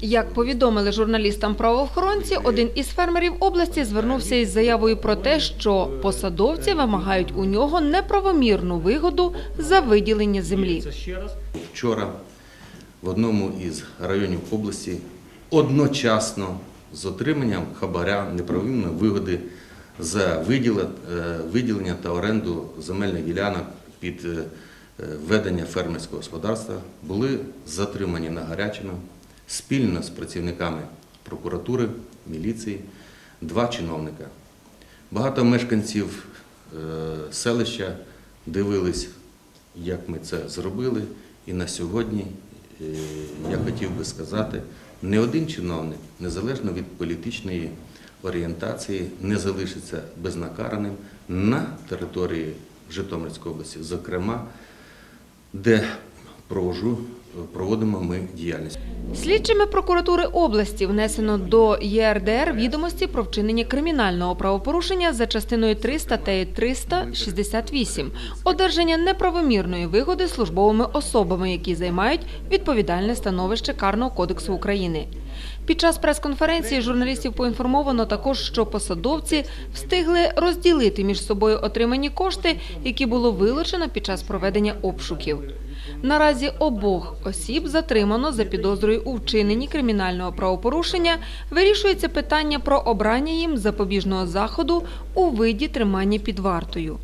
Як повідомили журналістам правоохоронці, один із фермерів області звернувся із заявою про те, що посадовці вимагають у нього неправомірну вигоду за виділення землі. Вчора в одному із районів області одночасно з отриманням хабаря неправомірної вигоди за е, виділення та оренду земельних ділянок під е, е, ведення фермерського господарства були затримані на гарячину спільно з працівниками прокуратури, міліції, два чиновника. Багато мешканців е, селища дивились, як ми це зробили. І на сьогодні е, я хотів би сказати, не один чиновник, незалежно від політичної орієнтації, не залишиться безнакараним на території Житомирської області, зокрема, де провожу, проводимо ми діяльність. Слідчими прокуратури області внесено до ЄРДР відомості про вчинення кримінального правопорушення за частиною 3 статтею 368 одержання неправомірної вигоди службовими особами, які займають відповідальне становище Карного кодексу України. Під час прес-конференції журналістів поінформовано також, що посадовці встигли розділити між собою отримані кошти, які було вилучено під час проведення обшуків. Наразі обох осіб затримано за підозрою у вчиненні кримінального правопорушення. Вирішується питання про обрання їм запобіжного заходу у виді тримання під вартою.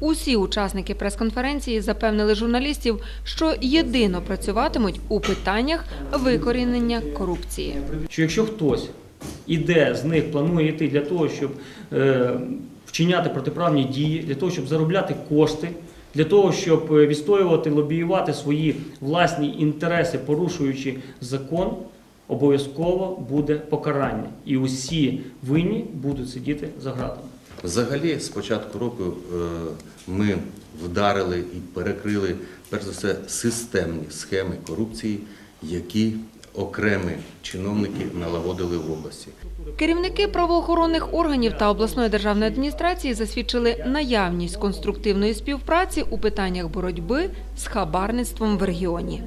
Усі учасники прес-конференції запевнили журналістів, що єдино працюватимуть у питаннях викорінення корупції. Що якщо хтось іде з них, планує йти для того, щоб е, вчиняти протиправні дії, для того, щоб заробляти кошти, для того, щоб відстоювати, лобіювати свої власні інтереси, порушуючи закон, обов'язково буде покарання. І усі винні будуть сидіти за ґратами. Взагалі, з початку року е, ми вдарили і перекрили, перш за все, системні схеми корупції, які окремі чиновники налагодили в області. Керівники правоохоронних органів та обласної державної адміністрації засвідчили наявність конструктивної співпраці у питаннях боротьби з хабарництвом в регіоні.